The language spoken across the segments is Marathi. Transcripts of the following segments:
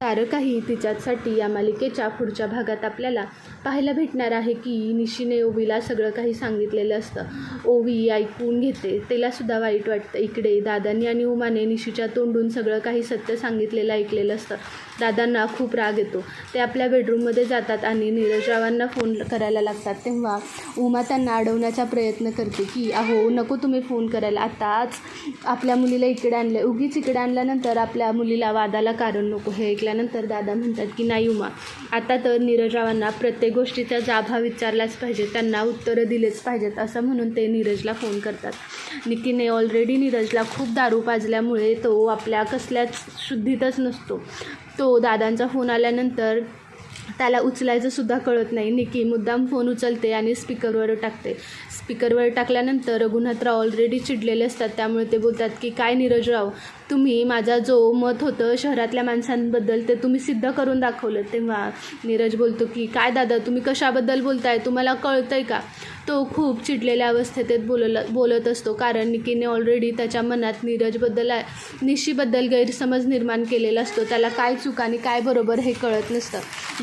तारकाही काही तिच्यासाठी या मालिकेच्या पुढच्या भागात आपल्याला पाहायला भेटणार आहे की निशीने ओवीला सगळं काही सांगितलेलं असतं. ओवी ऐकून घेते. तिलासुद्धा वाईट वाटतं. इकडे दादांनी आणि उमाने निशीच्या तोंडून सगळं काही सत्य सांगितलेलं ऐकलेलं असतं. दादांना खूप राग येतो. ते आपल्या बेडरूममध्ये जातात आणि नीरजरावांना फोन करायला लागतात. तेव्हा उमा त्यांना अडवण्याचा प्रयत्न करते की अहो नको तुम्ही फोन करायला. आताच आपल्या मुलीला इकडे आणलं उगीच इकडे आणल्यानंतर आपल्या मुलीला वादाला कारण नको. हे ऐकल्यानंतर दादा म्हणतात की नाही उमा. आता तर नीरजरावांना प्रत्येक गोष्टीचा जाभा विचारलाच पाहिजे. त्यांना उत्तरं दिलेच पाहिजेत. असं म्हणून ते नीरजला फोन करतात. निकीने ऑलरेडी नीरजला खूप दारू पाजल्यामुळे तो आपल्या कसल्याच शुद्धीतच नसतो. तो दादांचा फोन आल्यानंतर त्याला उचलायचं सुद्धा कळत नाही. निकी मुद्दाम फोन उचलते आणि स्पीकरवर टाकते. स्पीकरवर टाकल्यानंतर रघुनाथराव ऑलरेडी चिडलेले असतात. त्यामुळे ते बोलतात की काय नीरजराव तुम्ही माझा जो मत होतं शहरातल्या माणसांबद्दल ते तुम्ही सिद्ध करून दाखवलं. तेव्हा नीरज बोलतो की काय दादा तुम्ही कशाबद्दल बोलताय? तुम्हाला कळतं आहे का? तो खूप चिडलेल्या अवस्थेत बोलला बोलत असतो. कारण निकीने ऑलरेडी त्याच्या मनात नीरजबद्दल निशीबद्दल गैरसमज निर्माण केलेला असतो. त्याला काय चूक आणि काय बरोबर हे कळत नसतं.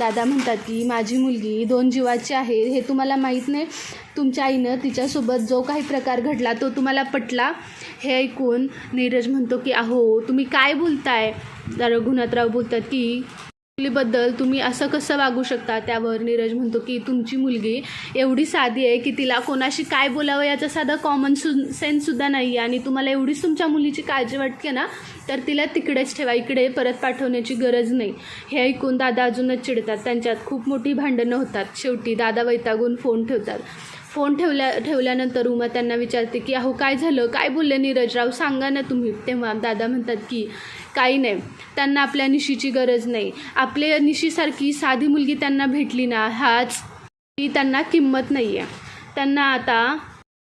दादा म्हणतात की माझी मुलगी दोन जीवाची आहे हे तुम्हाला माहीत नाही. तुमच्या आईनं तिच्यासोबत जो काही प्रकार घडला तो तुम्हाला पटला? हे ऐकून नीरज म्हणतो की अहो तुम्ही काय बोलताय? रघुनाथराव बोलतात की मुलीबद्दल तुम्ही असं कसं वागू शकता? त्यावर नीरज म्हणतो की तुमची मुलगी एवढी साधी आहे की तिला कोणाशी काय बोलावं याचा साधा कॉमन सु सेन्ससुद्धा नाही आहे. आणि तुम्हाला एवढीच तुमच्या मुलीची काळजी वाटते ना तर तिला तिकडेच ठेवा. इकडे परत पाठवण्याची गरज नाही. हे ऐकून दादा अजूनच चिडतात. त्यांच्यात खूप मोठी भांडणं होतात. शेवटी दादा वैतागून फोन ठेवतात. फोन ठेवल्या ठेवल्यानंतर उमा त्यांना विचारते की अहो काय झालं? काय बोलले नीरजराव? सांगा ना तुम्ही. तेव्हा दादा म्हणतात की काही नाही. त्यांना आपल्या निशीची गरज नाही. आपल्या निशीसारखी साधी मुलगी त्यांना भेटली ना हाच ती त्यांना किंमत नाही आहे त्यांना आता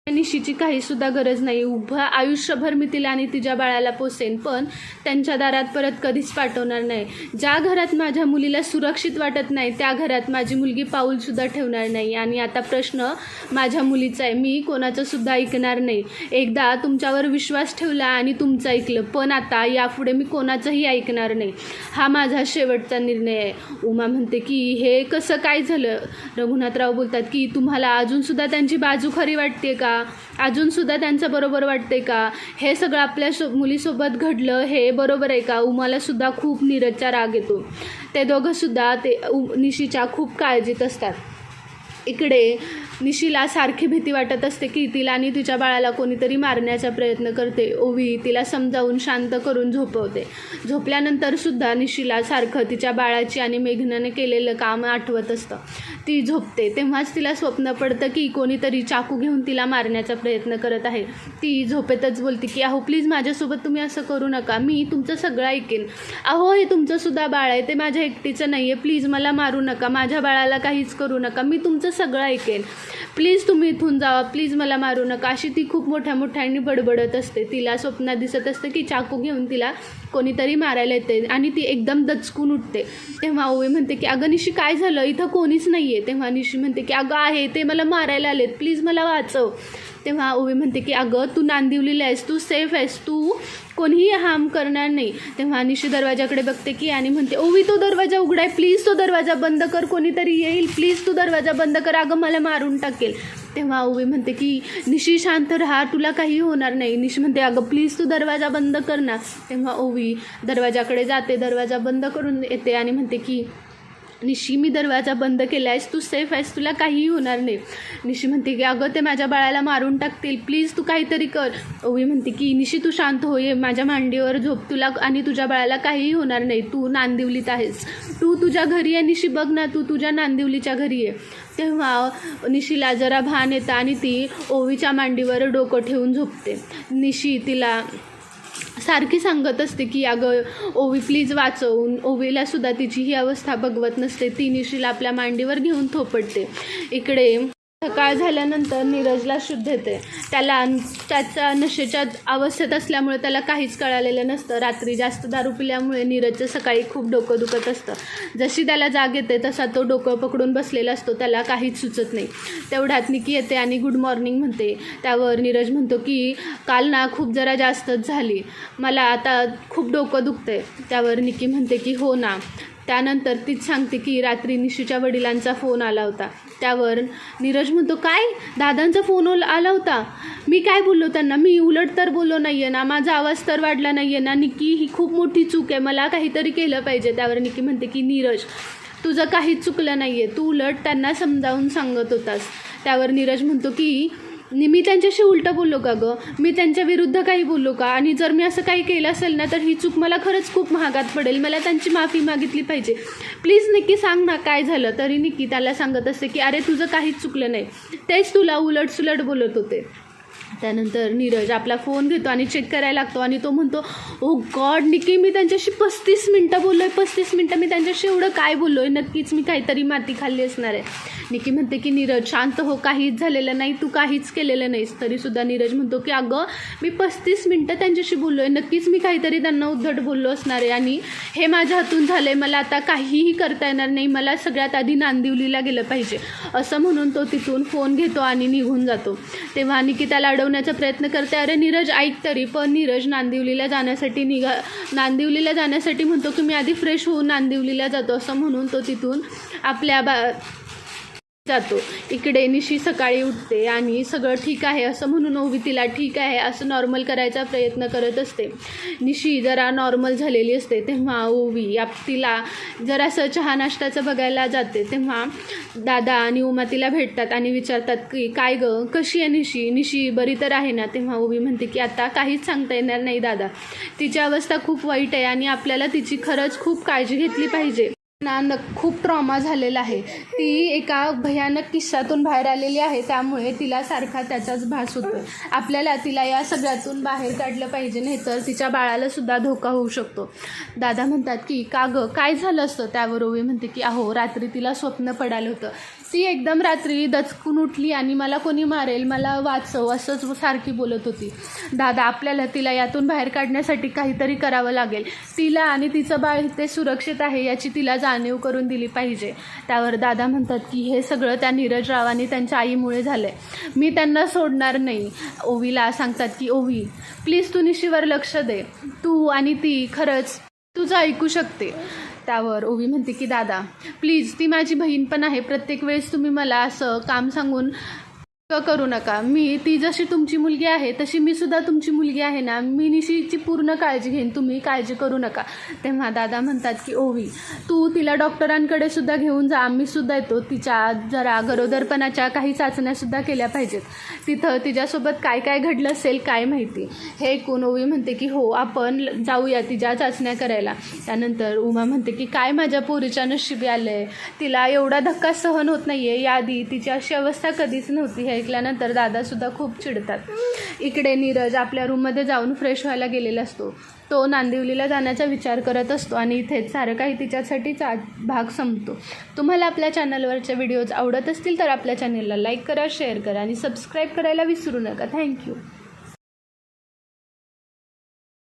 निशीची काहीसुद्धा गरज नाही. उभं आयुष्यभर मी तिला आणि तिच्या बाळाला पोसेन पण त्यांच्या दारात परत कधीच पाठवणार नाही. ज्या घरात माझ्या मुलीला सुरक्षित वाटत नाही त्या घरात माझी मुलगी पाऊलसुद्धा ठेवणार नाही. आणि आता प्रश्न माझ्या मुलीचा आहे. मी कोणाचंसुद्धा ऐकणार नाही. एकदा तुमच्यावर विश्वास ठेवला आणि तुमचं ऐकलं पण आता यापुढे मी कोणाचंही ऐकणार नाही. हा माझा शेवटचा निर्णय आहे. उमा म्हणते की हे कसं काय झालं? रघुनाथराव बोलतात की तुम्हाला अजूनसुद्धा त्यांची बाजू खरी वाटते का? अजूनसुद्धा त्यांचं बरोबर वाटते का? हे सगळं आपल्या सो मुलीसोबत घडलं हे बरोबर आहे का? उमालासुद्धा खूप नीरजचा राग येतो. ते दोघंसुद्धा ते उ निशीच्या खूप काळजीत असतात. इकडे निशीला सारखी भीती वाटत असते की तिला आणि तिच्या बाळाला कोणीतरी मारण्याचा प्रयत्न करते. ओवी तिला समजावून शांत करून झोपवते. झोपल्यानंतर सुद्धा निशीला सारखं तिच्या बाळाची आणि मेघनाने केलेलं काम आठवत असतं. ती झोपते. तेव्हाच तिला स्वप्न पडतं की कोणीतरी चाकू घेऊन तिला मारण्याचा प्रयत्न करत आहे. ती झोपेतच बोलते की अहो प्लीज माझ्यासोबत तुम्ही असं करू नका. मी तुमचं सगळं ऐकेन. अहो हे तुमचंसुद्धा बाळ आहे. ते माझ्या एकटीचं नाही आहे प्लीज मला मारू नका. माझ्या बाळाला काहीच करू नका. मी तुमचं सगळं ऐकेन. प्लीज तुम्ही इथून जावा प्लीज मला मारू नका. अशी ती खूप मोठ्या मोठ्यांनी बडबडत असते. तिला स्वप्नात दिसत असतं की चाकू घेऊन तिला कोणीतरी मारायला येते आणि ती एकदम दचकून उठते. तेव्हा ओवी म्हणते की अगं निशी काय झालं? इथं कोणीच नाही आहे तेव्हा निशी म्हणते की अगं आहे ते मला मारायला आलेत. प्लीज मला वाचव. तेव्हा ओवी म्हणते की अगं तू नांदिवलेली आहेस तू सेफ आहेस तू कोणीही हार्म करणार नाही. तेव्हा निशी दरवाजाकडे बघते की आणि म्हणते ओवी तो दरवाजा उघडाय प्लीज तो दरवाजा बंद कर कोणीतरी येईल प्लीज तू दरवाजा बंद कर अगं मला मारून टाकेल. तेव्हा ओवी म्हणते की निशी शांत राहा तुला काही होणार नाही. निशी म्हणते अगं प्लीज तू दरवाजा बंद कर ना. तेव्हा ओवी दरवाजाकडे जाते दरवाजा बंद करून येते आणि म्हणते की निशी मी दरवाजा बंद केला आहेस तू सेफ आहेस तुला काहीही होणार नाही. निशी म्हणते की अगं ते माझ्या बाळाला मारून टाकतील. प्लीज तू काहीतरी कर. ओवी म्हणते की निशी तू शांत होय. माझ्या मांडीवर झोप. तुला आणि तुझ्या बाळाला काहीही होणार नाही. तू नांदिवलीत आहेस. तू तुझ्या घरी आहे निशी. बघ ना तू तुझ्या नांदिवलीच्या घरी आहे तेव्हा निशीला जरा भान येतं आणि ती ओवीच्या मांडीवर डोकं ठेवून झोपते. निशी तिला सारखी सांगत असते की अगं ओवी प्लीज वाचवून. ओवीला सुद्धा तिची ही अवस्था बघवत नसते. ती निशीला आपल्या मांडीवर घेऊन थोपटते इकडे सकाळ झाल्यानंतर नीरजला शुद्ध येते. त्याला त्याच्या नशेच्या अवस्थेत असल्यामुळे त्याला काहीच कळालेलं नसतं. रात्री जास्त दारू पिल्यामुळे नीरजचं सकाळी खूप डोकं दुखत असतं. जशी त्याला जाग येते तसा तो डोकं पकडून बसलेला असतो. त्याला काहीच सुचत नाही. तेवढ्यात निकी येते आणि गुड मॉर्निंग म्हणते. त्यावर नीरज म्हणतो की काल ना खूप जरा जास्तच झाली. मला आता खूप डोकं दुखतंय. त्यावर निकी म्हणते की हो ना. त्यानंतर तीच सांगते की रात्री निशीच्या वडिलांचा फोन आला होता. त्यावर नीरज म्हणतो काय? दादांचा फोन आला होता. मी काय बोललो त्यांना? मी उलट तर बोललो नाही आहे ना. माझा आवाज तर वाढला नाही आहे ना. निकी ही खूप मोठी चूक आहे. मला काहीतरी केलं पाहिजे. त्यावर निकी म्हणते की नीरज तुझं काहीच चुकलं नाही आहे तू उलट त्यांना समजावून सांगत होतास. त्यावर नीरज म्हणतो की मी त्यांच्याशी उलटं बोललो का गं? मी त्यांच्या विरुद्ध काही बोललो का? आणि जर मी असं काही केलं असेल ना तर ही चूक मला खरंच खूप महागात पडेल. मला त्यांची माफी मागितली पाहिजे. प्लीज निक्की सांग ना काय झालं? तरी निक्की त्याला सांगत असते की अरे तुझं काहीच चुकलं नाही. तेच तुला उलट सुलट बोलत होते. त्यानंतर नीरज आपला फोन घेतो आणि चेक करायला लागतो आणि तो म्हणतो ओ गॉड निकी मी त्यांच्याशी पस्तीस मिनटं बोललो आहे पस्तीस मिनटं मी त्यांच्याशी एवढं काय बोललो आहे नक्कीच मी काहीतरी माती खाल्ली असणार आहे. निकी म्हणते की नीरज शांत हो काहीच झालेलं नाही तू काहीच केलेलं नाहीस. तरीसुद्धा नीरज म्हणतो की अगं मी पस्तीस मिनटं त्यांच्याशी बोललो आहे नक्कीच मी काहीतरी त्यांना उद्धट बोललो असणार आहे आणि हे माझ्या हातून झालं आहे मला आता काहीही करता येणार नाही मला सगळ्यात आधी नांदिवलीला गेलं पाहिजे. असं म्हणून तो तिथून फोन घेतो आणि निघून जातो. तेव्हा निकी त्याला अडवण्याचा प्रयत्न करते. अरे नीरज ऐक तरी. पण नीरज नांदिवलीला जाण्यासाठी निघा नांदिवलीला जाण्यासाठी म्हणतो की मी आधी फ्रेश होऊन नांदिवलीला जातो असं म्हणून तो तिथून आपल्या बा जातो. इकडे निशी सकाळी उठते आणि सगळं ठीक आहे असं म्हणून ओवी तिला ठीक आहे असं नॉर्मल करायचा प्रयत्न करत असते. निशी जरा नॉर्मल झालेली असते तेव्हा ओवी आप तिला जरासं चहा नाश्त्याचं बघायला जाते. तेव्हा दादा आणि उमा तिला भेटतात आणि विचारतात की काय गं? कशी आहे निशी? निशी बरी तर आहे ना? तेव्हा ओवी म्हणते की आता काहीच सांगता येणार नाही दादा. तिची अवस्था खूप वाईट आहे आणि आपल्याला तिची खरंच खूप काळजी घेतली पाहिजे. ना खूप ट्रॉमा झालेला आहे. ती एका भयानक किस्सातून बाहेर आलेली आहे. त्यामुळे तिला सारखा त्याचाच भास होतो आपल्याला तिला या सगळ्यातून बाहेर काढलं पाहिजे नाही तर तिच्या बाळाला सुद्धा धोका होऊ शकतो. दादा म्हणतात की का गं? काय झालं असतं? त्यावर ओवी म्हणते की अहो रात्री तिला स्वप्न पडालं होतं. ती एकदम रात्री दचकून उठली आणि मला कोणी मारेल मला वाचव असंच सारखी बोलत होती. दादा आपल्याला तिला यातून बाहेर काढण्यासाठी काहीतरी करावं लागेल. तिला आणि तिचं बाळ ते सुरक्षित आहे याची तिला जाणीव करून दिली पाहिजे. त्यावर दादा म्हणतात की हे सगळं त्या नीरज रावांनी त्यांच्या आईमुळे झालं आहे मी त्यांना सोडणार नाही. ओवीला सांगतात की ओवी प्लीज तू निशीवर लक्ष दे. तू आणि ती खरंच तुझं ऐकू शकते. त्यावर ओवी म्हणते की दादा प्लीज ती माझी बहीण पण आहे. प्रत्येक वेळेस तुम्ही मला असं काम सांगून क करू नका. मी ती जशी तुमची मुलगी आहे तशी मी सुद्धा तुमची मुलगी आहे ना. मी निशीची पूर्ण काळजी घेईन. तुम्ही काळजी करू नका. तेव्हा दादा म्हणतात की ओवी तू तिला डॉक्टरांकडे सुद्धा घेऊन जा. आम्ही सुद्धा येतो. तिच्या जरा गरोदरपणाच्या काही चाचण्यासुद्धा केल्या पाहिजेत. तिथं तिच्यासोबत काय काय घडलं असेल काय माहिती? हे ऐकून ओवी म्हणते की हो आपण जाऊया तिच्या चाचण्या करायला. त्यानंतर उमा म्हणते की काय माझ्या पोरीच्या नशिबी आलं आहे तिला एवढा धक्का सहन होत नाही आहे याआधी तिची अशी अवस्था कधीच नव्हती. हे ऐकल्यानंतर दादासुद्धा खूप चिडतात. इकडे नीरज आपल्या रूममध्ये जाऊन फ्रेश व्हायला गेलेला असतो. तो नांदिवलीला जाण्याचा विचार करत असतो आणि इथेच सारं काही तिच्यासाठीचा भाग संपतो. तुम्हाला आपल्या चॅनलवरचे व्हिडिओज आवडत असतील तर आपल्या चॅनलला लाईक करा शेअर करा आणि सबस्क्राईब करायला विसरू नका. थँक्यू